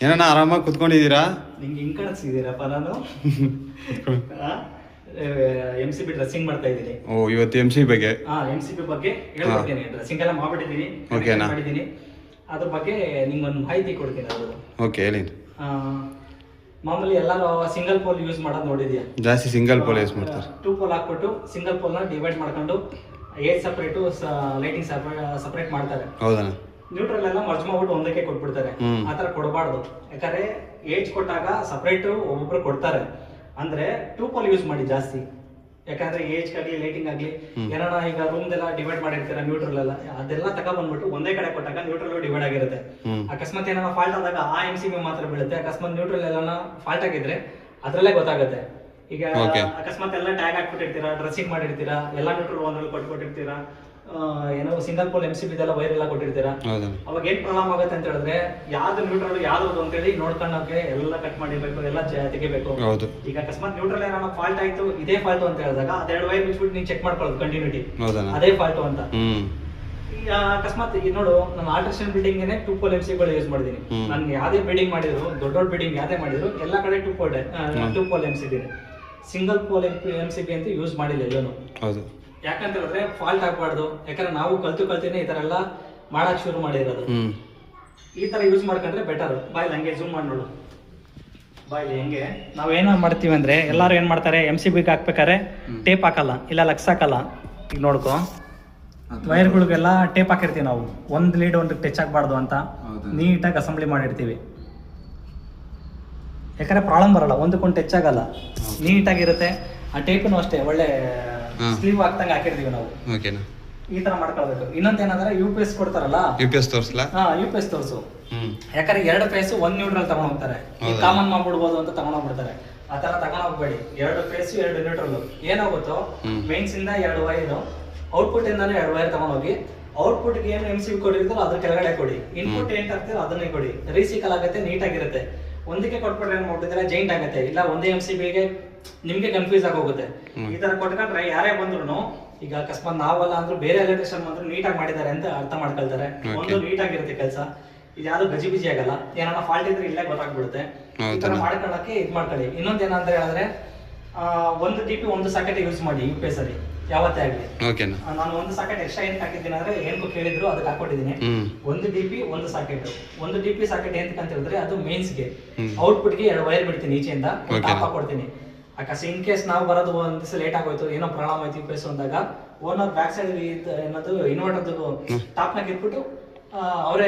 ಏನಣ್ಣ ಆರಾಮಾಗಿ ಕುತ್ಕೊಂಡಿದ್ದೀರಾ? ನಿಂಗೆ ಹಿಂಗ್ ಕಾಣಿಸ್ತಿದ್ದೀರಪ್ಪ ನಾನು ಎಂ ಸಿ ಬಿ ಡ್ರೆಸ್ಸಿಂಗ್ ಮಾಡ್ತಾ ಇದ್ದೀನಿ ಓ ಇವತ್ತು ಎಂ ಸಿ ಬಗ್ಗೆ? ಹಾ ಎಂ ಸಿ ಬಿ ಬಗ್ಗೆ ಹೇಳ್ಕೊಡ್ತೀನಿ. ಡ್ರೆಸ್ಸಿಂಗ್ ಎಲ್ಲ ಮಾಡ್ಬಿಟ್ಟಿದ್ದೀನಿ. ಓಕೆನಾ? ಮಾಡಿದ್ದೀನಿ. ಅದ್ರ ಬಗ್ಗೆ ನಿಂಗೆ ಒಂದು ಮಾಹಿತಿ ಕೊಡ್ತೀನಿ ಅದು. ಓಕೆ ಹೇಳಿ. ಆ, ಮಾಮೂಲಿ ಎಲ್ಲರೂ ಸಿಂಗಲ್ ಪೋಲ್ ಯೂಸ್ ಮಾಡೋದು ನೋಡಿದ್ಯಾ? ಜಾಸ್ತಿ ಸಿಂಗಲ್ ಪೋಲ್ ಯೂಸ್ ಮಾಡ್ತಾರೆ. ಟೂ ಪೋಲ್ ಹಾಕ್ಬಿಟ್ಟು ಸಿಂಗಲ್ ಪೋಲ್ನ ಡಿವೈಡ್ ಮಾಡ್ಕೊಂಡು ಏಜ್ ಸಪ್ರೇಟು ಲೈಟಿಂಗ್ ಸಪ್ರೇಟ್ ಮಾಡ್ತಾರೆ. ಹೌದಣ್ಣ. ನ್ಯೂಟ್ರಲ್ ಎಲ್ಲ ಮರ್ಜ್ ಮಾಡ್ಬಿಟ್ಟು ಒಂದಕ್ಕೆ ಕೊಟ್ಬಿಡ್ತಾರೆ. ಆತರ ಕೊಡಬಾರ್ದು. ಯಾಕಂದ್ರೆ ಏಜ್ ಕೊಟ್ಟಾಗ ಸಪ್ರೇಟ್ ಒಬ್ಬೊಬ್ರು ಕೊಡ್ತಾರೆ. ಅಂದ್ರೆ ಟೂ ಪೋಲ್ ಯೂಸ್ ಮಾಡಿ ಜಾಸ್ತಿ. ಯಾಕಂದ್ರೆ ಏಜ್ ಆಗ್ಲಿ ಲೈಟಿಂಗ್ ಆಗ್ಲಿ ಏನಾರ ಈಗ ರೂಮ್ ಎಲ್ಲ ಡಿವೈಡ್ ಮಾಡಿರ್ತೀರ ನ್ಯೂಟ್ರಲ್ ಎಲ್ಲ ಅದೆಲ್ಲ ತಗೊಬಂದ್ಬಿಟ್ಟು ಒಂದೇ ಕಡೆ ಕೊಟ್ಟಾಗ ನ್ಯೂಟ್ರಲ್ ಡಿವೈಡ್ ಆಗಿರುತ್ತೆ. ಅಕಸ್ಮಾತ್ ಏನಾರ ಫಾಲ್ಟ್ ಆದಾಗ ಆ ಎಂ ಸಿ ಬಿ ಮಾತ್ರ ಬೀಳುತ್ತೆ. ಅಕಸ್ಮಾತ್ ನ್ಯೂಟ್ರಲ್ ಎಲ್ಲ ಫಾಲ್ಟ್ ಆಗಿದ್ರೆ ಅದ್ರಲ್ಲೇ ಗೊತ್ತಾಗುತ್ತೆ. ಈಗ. ಅಕಸ್ಮಾತ್ ಎಲ್ಲ ಟ್ಯಾಗ್ ಹಾಕ್ಬಿಟ್ಟಿರ್ತೀರಾ ಡ್ರೆಸ್ಸಿಂಗ್ ಮಾಡಿರ್ತೀರಾ ಎಲ್ಲ ನ್ಯೂಟ್ರಲ್ ಒಂದ್ರಲ್ಲಿ ಕೊಟ್ಬಿಟ್ಟಿರ್ತೀರಾ ಏನೋ single pole M C B ಎಲ್ಲ ವೈರ್ ಎಲ್ಲ ಕೊಟ್ಟಿರ್ತೀರಾ? ಅವಾಗ ಏನ್ ಪ್ರಾಬ್ಲಮ್ ಆಗುತ್ತೆ ಅಂತ ಹೇಳಿದ್ರೆ ಯಾವ್ದು ನ್ಯೂಟ್ರಲ್ ಯಾವ್ದು ಅಂತೇಳಿ ನೋಡ್ಕೊಂಡೋಕೆ ಎಲ್ಲ ಕಟ್ ಮಾಡಿರ್ಬೇಕು ಎಲ್ಲ ತೆಗಿಬೇಕು. ಈಗ ಅಕಸ್ಮಾತ್ ನ್ಯೂಟ್ರಲ್ ಏನೋ ಫಾಲ್ಟ್ ಆಯ್ತು ಇದೇ ಫಾಲ್ಟ್ ಅಂತ ಹೇಳಿದಾಗ ಅದೆರಡು ವೈರ್ ಬಿಟ್ಬಿಟ್ಟು ನೀವು ಚೆಕ್ ಮಾಡ್ಕೊಳ್ಳೋದು ಕಂಟಿನ್ಯೂಟಿ ಅದೇ ಫಾಲ್ಟ್ ಅಂತ. ಈಗ ಅಕಸ್ಮಾತ್ ಈಗ ನೋಡು ನಾನು alteration building two pole M ಗಳು ಯೂಸ್ ಮಾಡಿದೀನಿ. ನಾನು ಯಾವ್ದೇ ಬಿಲ್ಡಿಂಗ್ ಮಾಡಿದ್ರು ದೊಡ್ಡ ದೊಡ್ಡ ಬಿಲ್ಡಿಂಗ್ ಯಾವ್ದೇ ಮಾಡಿದ್ರು ಎಲ್ಲ ಕಡೆ two pole two pole M C B single pole M C B ಅಂತ ಯೂಸ್ ಮಾಡಿಲ್ಲ ಎಲ್ಲೂ ಹೌದು. ಯಾಕಂತ ಹೇಳಿದ್ರೆ ಫಾಲ್ಟ್ ಆಗ್ಬಾರ್ದು ಯಾಕಂದ್ರೆ ನಾವು ಕಲ್ತು ಕಲ್ತಿನೇ ಈ ತರ ಎಲ್ಲ ಮಾಡಕ್ ಶುರು ಮಾಡಿರೋದು. ಈ ತರ ಯೂಸ್ ಮಾಡ್ಕೊಂಡ್ರೆ ಬೆಟರ್ ಬಾಯ್ ಹಂಗೆ ಜೂಮ್ ಮಾಡಿ ನೋಡು. ಬಾಯ್ಲಿ ಹೆಂಗೆ? ನಾವ್ ಏನೋ ಮಾಡ್ತೀವಿ ಅಂದ್ರೆ ಎಲ್ಲಾರು ಏನ್ ಮಾಡ್ತಾರೆ? ಎಂ ಸಿ ಬಿಗೆ ಹಾಕ್ಬೇಕಾರೆ ಟೇಪ್ ಹಾಕಲ್ಲ. ಇಲ್ಲ ಲಕ್ಸ್ ಹಾಕಲ್ಲ. ಈಗ ನೋಡ್ಕೊ. ವೈರ್ಗಳಿಗೆಲ್ಲ ಟೇಪ್ ಹಾಕಿರ್ತೀವಿ ನಾವು. ಒಂದ್ ಲೀಡ್ ಒಂದು ಟಚ್ ಆಗಬಾರ್ದು ಅಂತ ನೀಟಾಗಿ ಅಸೆಂಬ್ಲಿ ಮಾಡಿರ್ತೀವಿ. ಯಾಕಂದ್ರೆ ಪ್ರಾಬ್ಲಮ್ ಬರಲ್ಲ ಒಂದಕ್ಕೊಂದು ಟಚ್ ಆಗಲ್ಲ ನೀಟಾಗಿರುತ್ತೆ ಆ ಟೇಪನ್ನು ಅಷ್ಟೇ ಒಳ್ಳೆ. ಸ್ಲೀವ್ ಆಗ್ತಂಗ ಹಾಕಿರ್ತೀವಿ ನಾವು. ಓಕೆನಾ ಈ ತರ ಮಾಡ್ಕೊಳ್ಬೇಕು. ಇನ್ನೊಂದೇನಂದ್ರೆ ಯು ಪಿ ಎಸ್ ಕೊಡ್ತಾರಲ್ಲ? ಯು ಪಿ ಎಸ್ ತೋರಿಸ್ಲಾ? ಹಾ ಯು ಪಿ ಎಸ್ ತೋರಿಸು. ಯಾಕಂದ್ರೆ ಎರಡು ಫೇಸ್ ಒಂದ್ ನ್ಯೂಟ್ರಲ್ ತಗೊಂಡ್ ಹೋಗ್ತಾರೆ? ಕಾಮನ್ ಮಾಡ್ಬಿಡ್ಬೋದು ಅಂತ ತಗೊಂಡ್ ಹೋಗ್ಬಿಡ್ತಾರೆ. ಆ ತರ ತಗೊಂಡ್ ಹೋಗ್ಬೇಡಿ. ಎರಡು ಫೇಸ್ ಎರಡು ನ್ಯೂಟ್ರಲ್ ಏನಾಗುತ್ತೋ ಮೈನ್ಸ್ ಇಂದ ಎರಡು ವೈರ್ ಔಟ್ಪುಟ್ ಇಂದಾನೆ ಎರಡು ವೈರ್ ತಗೊಂಡ್ ಹೋಗಿ. ಔಟ್ಪುಟ್ಗೆ ಏನು ಎಂ ಸಿ ಕೊಡಿರ್ತಾರೋ ಅದ್ರ ಕೆಳಗಡೆ ಕೊಡಿ. ಇನ್ಪುಟ್ ಏನ್ ಅದನ್ನೇ ಕೊಡಿ. ರೀಸೈಕಲ್ ಆಗುತ್ತೆ ನೀಟಾಗಿರುತ್ತೆ ಒಂದಕ್ಕೆ ಕೊಟ್ಬಿಟ್ರೆ ಏನ್ ಮಾಡ್ಬಿಟ್ಟಿದ್ರೆ ಜೈಂಟ್ ಆಗುತ್ತೆ. ಇಲ್ಲ ಒಂದೇ ಎಂ ಸಿ ಬಿಗೆ ನಿಮ್ಗೆ ಕನ್ಫ್ಯೂಸ್ ಆಗೋಗುತ್ತೆ. ಈ ತರ ಕೊಟ್ಕೊಂಡ್ರೆ ಯಾರೇ ಬಂದ್ರು ಈಗ ಅಕಸ್ಮಾತ್ ನಾವಲ್ಲ ಅಂದ್ರೆ ಬೇರೆ ಎಲೆಕ್ಟ್ರಿಷಿಯನ್ ಬಂದ್ರು ನೀಟಾಗಿ ಮಾಡಿದ್ದಾರೆ ಅಂತ ಅರ್ಥ ಮಾಡ್ಕೊಳ್ತಾರೆ. ಒಂದು ನೀಟ್ ಆಗಿರುತ್ತೆ ಕೆಲಸ. ಇದು ಯಾವ್ದು ಗಜಿ ಬಿಜಿ ಆಗಲ್ಲ. ಏನಾರ ಫಾಲ್ಟ್ ಇದ್ರೆ ಇಲ್ಲೇ ಗೊತ್ತಾಗ್ಬಿಡುತ್ತೆ. ಈ ತರ ಹೌದಾ? ಮಾಡ್ಕೊಳಕ್ಕೆ ಇದು ಮಾಡ್ಕೊಳ್ಳಿ ಇನ್ನೊಂದ್ ಏನಂತ ಹೇಳಿದ್ರೆ ಆ, ಒಂದು ಟಿಪಿ ಒಂದು ಸಾಕೆಟ್ ಯೂಸ್ ಮಾಡಿ ಯು ಪಿ ಎಸ್ ಅಲ್ಲಿ. ಯಾವತ್ತೇ ಆಗಲಿ. ಓಕೆನಾ ನಾನು ಒಂದು ಸಾಕೆಟ್ ಎಕ್ಸ್ಟ್ರಾ ಏನ್ ಹಾಕಿದ್ದೀನಿ ಅಂದ್ರೆ ಏನಕ್ಕೂ ಕೇಳಿದ್ರು ಅದಕ್ಕೆ ಹಾಕೊಂಡಿದ್ದೀನಿ ಹ್ಮ್. ಒಂದು ಡಿಪಿ ಒಂದು ಸಾಕೆಟ್. ಒಂದು ಡಿಪಿ ಸಾಕೆಟ್ ಏನಕ್ಕೆ ಅಂತ ಹೇಳಿದ್ರೆ ಅದು ಮೇನ್ಸ್ಗೆ ಔಟ್ಪುಟ್ಗೆ ಎರಡು ವೈರ್ ಬಿಡ್ತೀನಿ ಈಚೆಯಿಂದ. ಟಾಪ್ ಹಾಕೊಡ್ತೀನಿ ಅಕಸ್ ಇನ್ ಕೇಸ್ ನಾವು ಬರೋದು ಒಂದ್ ದಿವಸ ಲೇಟ್ ಆಗೋಯ್ತು ಏನೋ ಪ್ರಾಬ್ಲಮ್ ಆಯ್ತು ಪಿ ಅಂದಾಗ ಓನರ್ ಬ್ಯಾಕ್ ಸೈಡ್ ಏನದು ಟಾಪ್ ನಕ್ ಇಟ್ಬಿಟ್ಟು ಅವರೇ